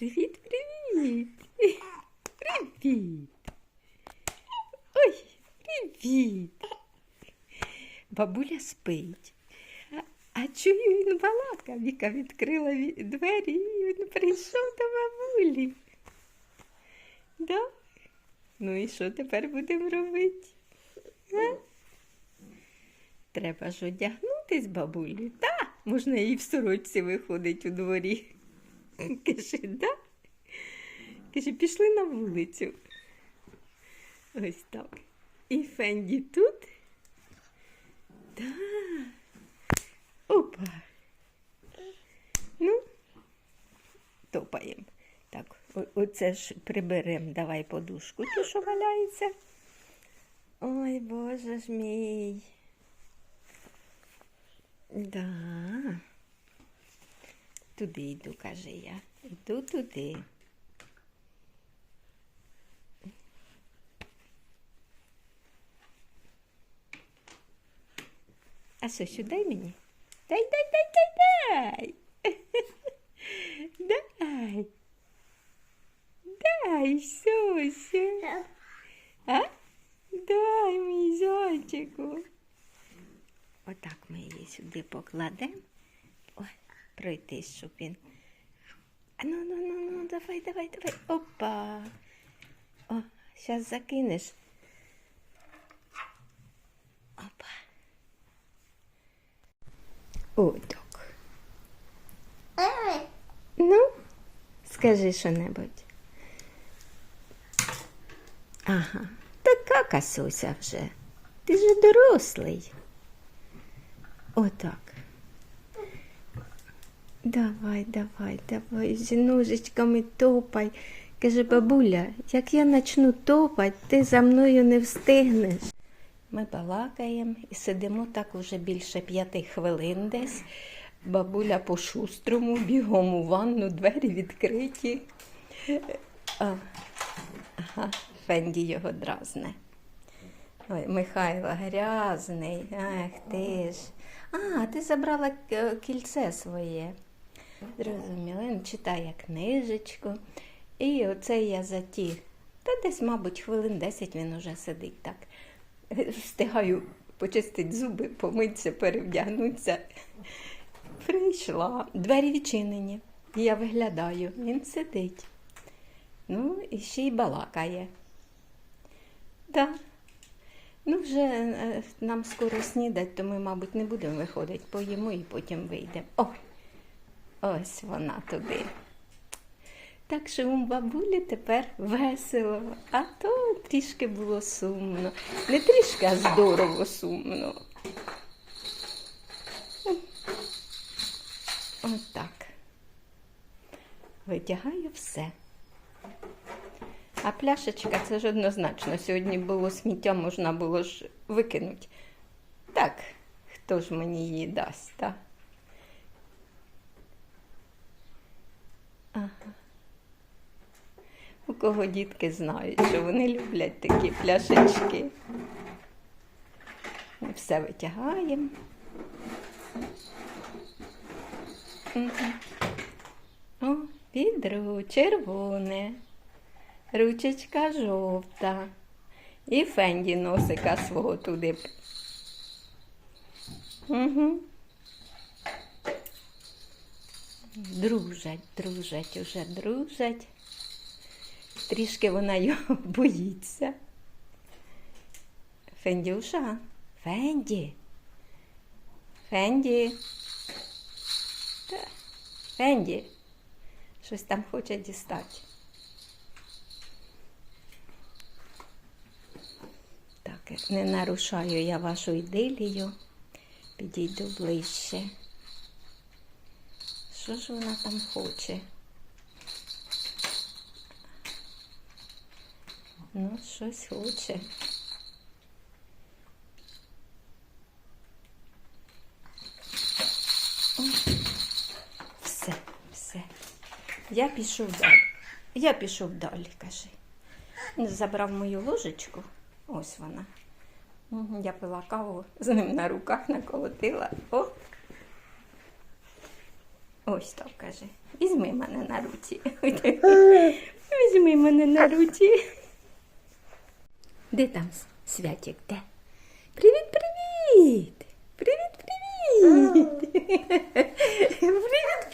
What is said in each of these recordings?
Привіт, привіт. Привіт. Ой, привіт. Бабуля спить. А, чую, він балакав. Віка відкрила двері і він прийшов до бабулі. Да? Ну і що тепер будемо робити? А? Треба ж одягнутись, бабулі. Та, можна і в сорочці виходить у дворі. Каже, да? Каже, пішли на вулицю. Ось так. І Фенді тут. Да. Опа. Ну, топаємо. Так, оце ж приберемо. Давай подушку, ту, що валяється. Ой, боже ж мій. Да. Туди йду, каже я. Йду туди. А що, що, дай мені? Дай, дай, дай, дай, дай. Дай. Дай, Сюся. А? Дай, мій зайчику. Отак ми її сюди покладемо. Ой, пройтись, щоб він. А ну, ну, ну, ну, давай, давай, давай. Опа. О, зараз закинеш. Опа. Отак. Ну, скажи що-небудь. Ага, така касуся вже. Ти ж дорослий. Отак. Давай, давай, давай, з ножичками топай. Каже, бабуля, як я почну топати, ти за мною не встигнеш. Ми балакаємо і сидимо так уже більше п'яти хвилин десь. Бабуля по шустрому, бігом у ванну, двері відкриті. А, ага, Фенді його дразне. Ой, Михайло грязний. Ах ти ж. А, ти забрала кільце своє. Зрозуміло, читає книжечку. І оце я за ті. Та десь, мабуть, хвилин 10 він уже сидить так. Встигаю почистити зуби, помитися, перевдягнутися. Прийшла. Двері відчинені. Я виглядаю, він сидить. Ну, і ще й балакає. Да. Ну, вже е, нам скоро снідать, то ми, мабуть, не будемо виходити, поїмо і потім вийдемо. Ось вона туди. Так що у бабулі тепер весело, а то трішки було сумно. Не трішки, а здорово сумно. Отак. Витягаю все. А пляшечка це ж однозначно. Сьогодні було сміття, можна було ж викинути. Так, хто ж мені її дасть, так? Ага. У кого дітки знають, що вони люблять такі пляшечки. Ми все витягаємо. О, відро червоне. Ручечка жовта. І Фенді носика свого туди. Угу. Дружать, дружать, уже дружать. Трішки вона його боїться. Фендюша, Фенді. Фенді. Фенді. Щось там хоче дістати. Так, не нарушаю я вашу ідилію. Підійду ближче. Що ж вона там хоче? Ну, щось хоче. Все, все. Я пішов далі. Я пішов далі, каже. Забрав мою ложечку. Ось вона. Я пила каву з ним на руках наколотила. О! Ось так каже. Візьми мене на руці. Візьми мене на руці. Де там святик? Де? Привіт, привіт! Привіт, привіт! Привіт,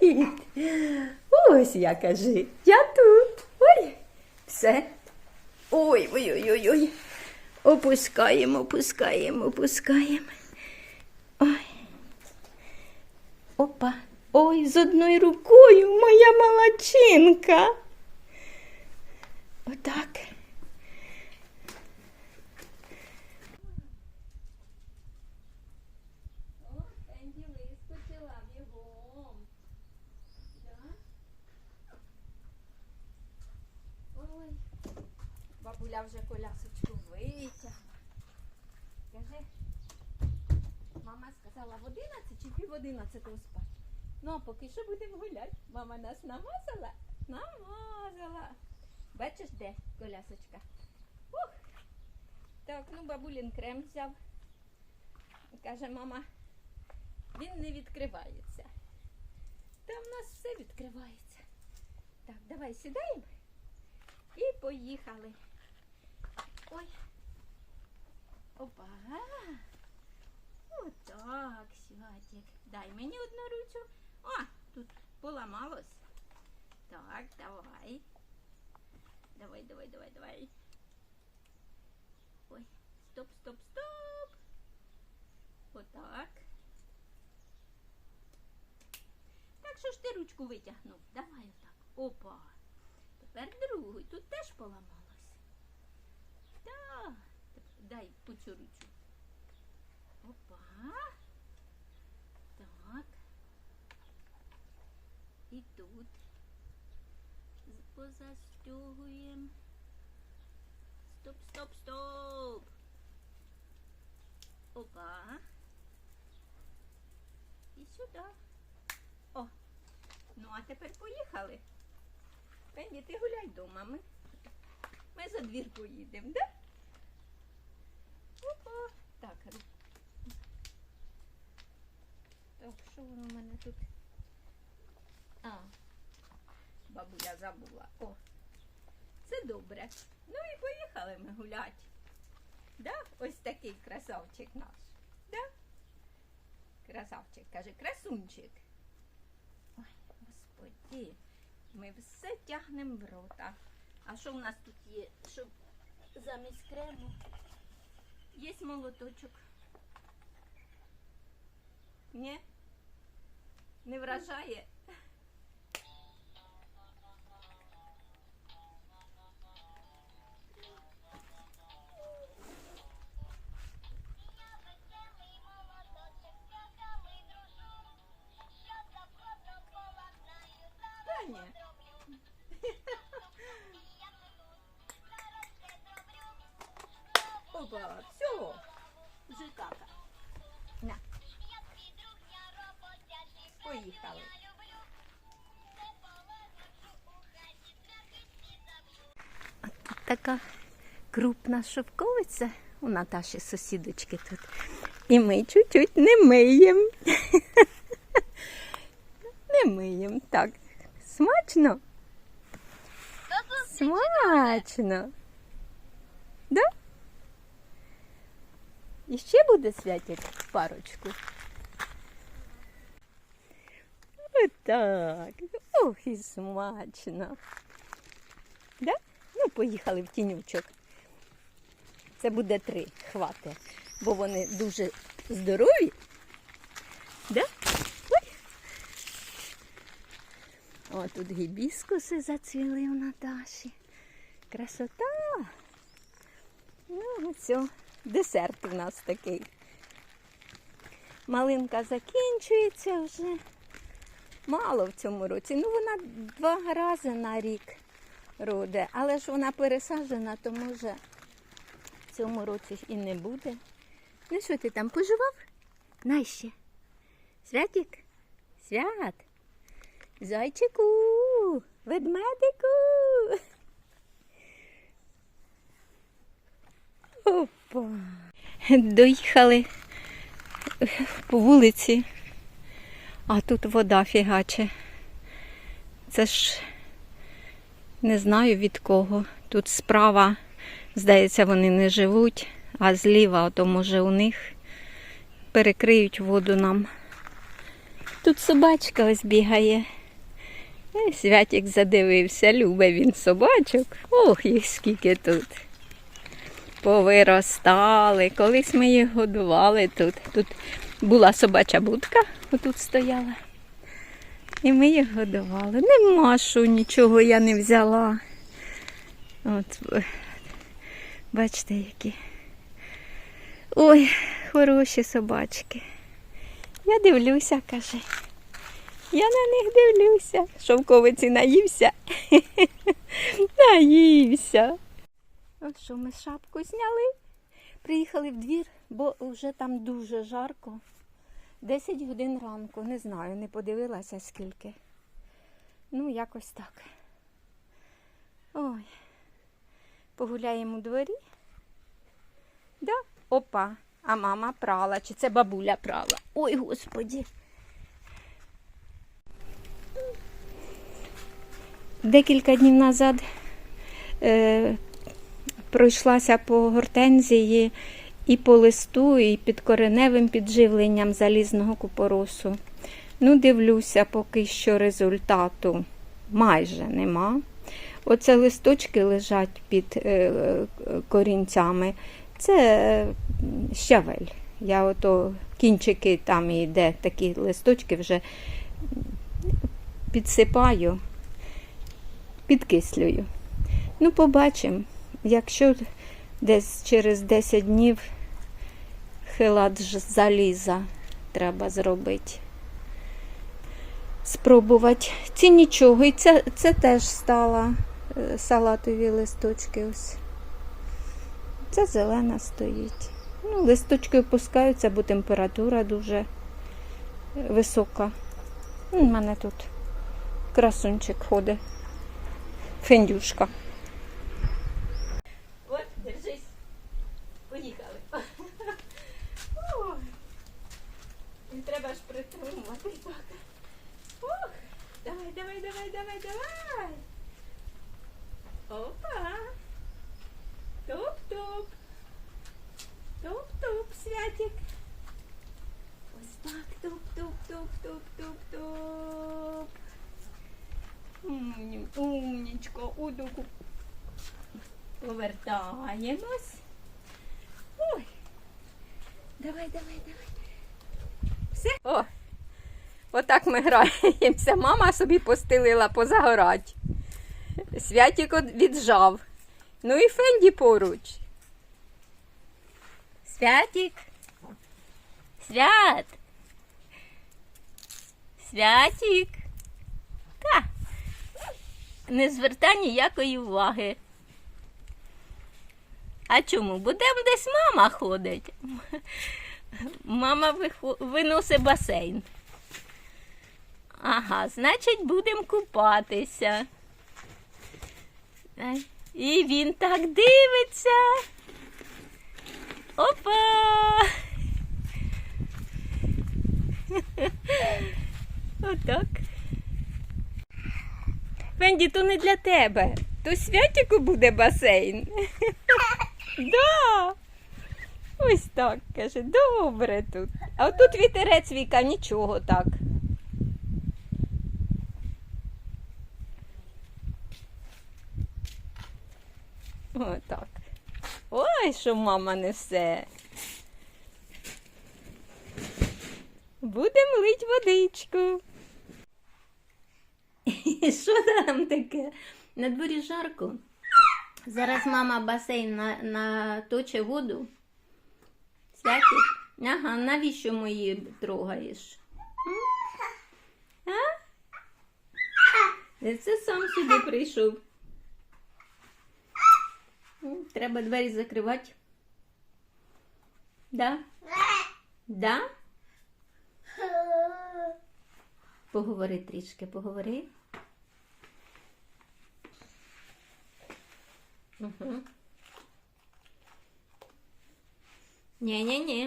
привіт! Ось я кажи, я тут. Ой, все. Ой, ой, ой, ой, ой. Опускаємо, опускаємо, опускаємо. Ой. Опа. Ой, з одною рукою моя молодчинка. Отак. Бабуля вже колясочку витягла. Скажи, мама сказала в 11 чи пів 11 спати. Ну, а поки що будемо гуляти. Мама нас намазала? Намазала. Бачиш, де колясочка? Ух. Так, ну бабулін крем взяв. Каже, мама, він не відкривається. Та в нас все відкривається. Так, давай сідаємо і поїхали. Ой. Опа. Отак, святик. Дай мені одну ручку. О, тут поламалось. Так, давай. Давай, давай, давай, давай. Ой, стоп, стоп, стоп. Отак. Так що ж ти ручку витягнув? Давай отак. Опа. Тепер другу. Тут теж поламалось. Так. Дай по цю ручку. Опа. Так. І тут позастягуємо. Стоп, стоп, стоп. Опа. І сюди. О. Ну, а тепер поїхали. Пенні, ти гуляй дома. Ми, ми за двір поїдемо, да? Опа. Так, так, що воно в мене тут? А, бабуля забула. О, це добре. Ну і поїхали ми гуляти. Да? Ось такий красавчик наш. Да? Красавчик, каже, красунчик. Ой, господи, ми все тягнемо в рота. А що в нас тут є? Щоб замість крему? Є молоточок. Ні? Не вражає? Опа, все. Кака. На. Поїхали. Така крупна шовковиця у Наташі сусідочки тут. І ми чуть-чуть не миємо. Не миємо. Так. Смачно? Смачно. Да? І ще буде святик парочку. Отак. Ох, і смачно. Да? Ну, поїхали в тінючок. Це буде три, хвати, бо вони дуже здорові. Да? Ой. О, тут гібіскуси зацвіли у Наташі. Красота. Ну, все, десерт у нас такий. Малинка закінчується вже. Мало в цьому році. Ну, вона два рази на рік роде, але ж вона пересаджена, то може в цьому році і не буде. Ну що ти там поживав? Найще. Святик? Свят. Зайчику, ведмедику. Доїхали по вулиці, а тут вода фігаче. Це ж не знаю від кого. Тут справа, здається, вони не живуть, а зліва, то може у них перекриють воду нам. Тут собачка ось бігає. Святік задивився, любить він собачок. Ох, їх скільки тут. Повиростали. Колись ми їх годували тут. Тут була собача будка, отут стояла. І ми їх годували. Нема що, нічого я не взяла. От, е, бачите, які. Ой, хороші собачки. Я дивлюся, каже. Я на них дивлюся. Шовковиці наївся. наївся. От що ми шапку зняли. Приїхали в двір, бо вже там дуже жарко. 10 годин ранку, не знаю, не подивилася скільки. Ну, якось так. Ой. Погуляємо у дворі. Да? Опа, а мама прала, чи це бабуля прала? Ой, господі. Декілька днів назад е, пройшлася по гортензії і по листу, і під кореневим підживленням залізного купоросу. Ну, дивлюся, поки що результату майже нема. Оце листочки лежать під е, е, корінцями. Це е, щавель. Я ото кінчики там і де такі листочки вже підсипаю, підкислюю. Ну, побачимо. Якщо десь через 10 днів хилат заліза треба зробити. Спробувати. Ці нічого. І це, це теж стала е, салатові листочки. ось. Це зелена стоїть. Ну, листочки опускаються, бо температура дуже висока. У мене тут красунчик ходить. Фендюшка. треба ж притримувати так. Ох, давай, давай, давай, давай, давай. Опа. Топ-топ. Топ-топ, святик. Ось так, топ-топ-топ-топ-топ-топ. Умні- Умнічко, удуку. Повертаємось. Ой. Давай, давай, давай. Все. О, отак ми граємося. Мама собі постелила позагорать. Святік віджав. Ну і Фенді поруч. Святік. Свят. Святік. Та. Не звертай ніякої уваги. А чому? Бо там десь мама ходить. Мама виносить басейн. Ага, значить, будемо купатися. І він так дивиться. Опа! Отак. Фенді, то не для тебе. То святіку буде басейн. Да. Ось так, каже, добре тут. А отут вітерець віка, нічого так. Отак. Ой, що мама несе. Будемо лить водичку. Що там таке? На дворі жарко. Зараз мама басейн на, наточе воду. Святик? Ага, навіщо мої трогаєш? А? Це сам сюди прийшов. Треба двері закривати. Да? Да? Поговори трішки, поговори. Угу. Ні-ні-ні.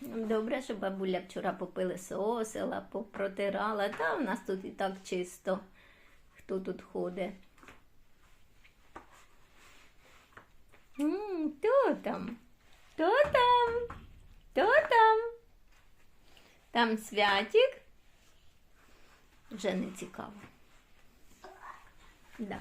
Добре, що бабуля вчора попилисосила, попротирала. Та в нас тут і так чисто. Хто тут ходить? М, Хто там? Хто там? Хто там? Там святик? Вже не цікаво. Да.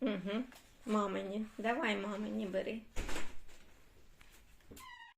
Угу. Мамині. Давай, мамині, бери.